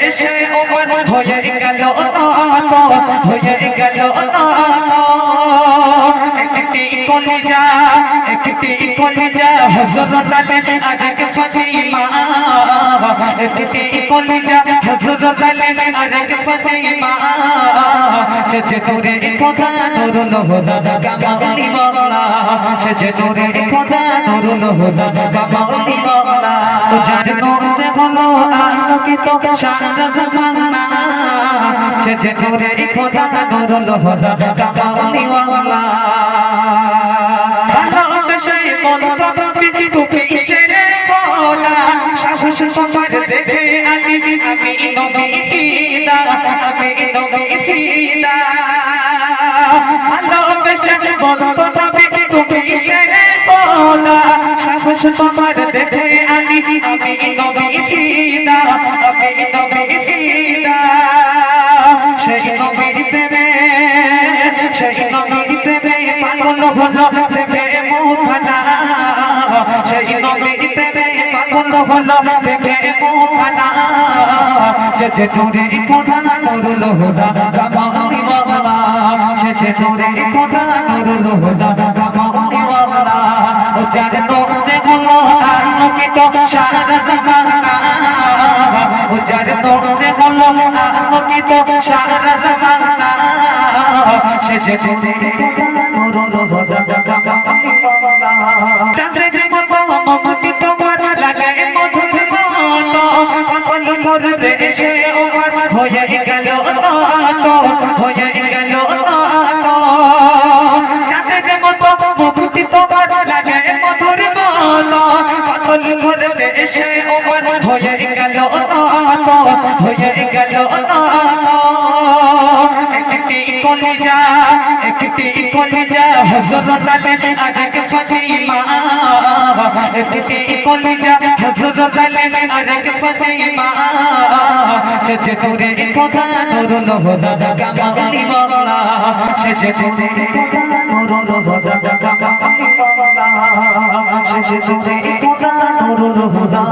এসে ওমর হয়ে গেল হয়ে গেল একটি কলিজা একটি কলিজা, হযরত আলী আরেক ফাতিমা। একটি কলিজা, হযরত আলী আরেক ফাতিমা। সে যে তোরে খোদা নুরুল হুদা কামালি মাওলা। সে যে তোরে খোদা নুরুল হুদা কামালি মাওলা। যার নূরে হলো আলোকিত সারা জামানা সে যে তোরে খোদা নুরুল হুদা কামালি মাওলা। ভালোবাসায় মন পাবি তোকে ইশারে বলা সাহস তোমার দেখে আমি আমি নবী ফিদা, আমি নবী ফিদা। ভালোবাসায় মন বলা সাহস তোমার দেখে আমি আমি নবী ফিদা, আমি নবী ফিদা। সেই নবীর প্রেমে, সেই পাগল হলো প্রেমে মুখানা সেই নবীর প্রেমে পাগল হলো প্রেমে মুখানা সে যে তোরে খোদা নুরুল হুদা কামালি ওয়ালা সে যে তোরে খোদা নুরুল হুদা কামালি ওয়ালা ও যার নূরে হলো আলোকিত সারা জামানা ও যার নূরে হলো আলোকিত সারা জামানা এসে ওমর হয়ে গেল হয়ে গেল তো চাঁদের মতো মমতি তোমার লাগে মধুর মতো পাগল করবে এসে ওমর হয়ে গেল হয়ে গেল কলিজা একটি কলিজা হযরত আলী আরেক ফাতিমা একটি কলিজা হযরত আলী আরেক ফাতিমা সে যে তোরে খোদা নুরুল হুদা কামালি মাওলা। সে যে তোরে খোদা নুরুল হুদা কামালি মাওলা। সে যে তোরে খোদা নুরুল হুদা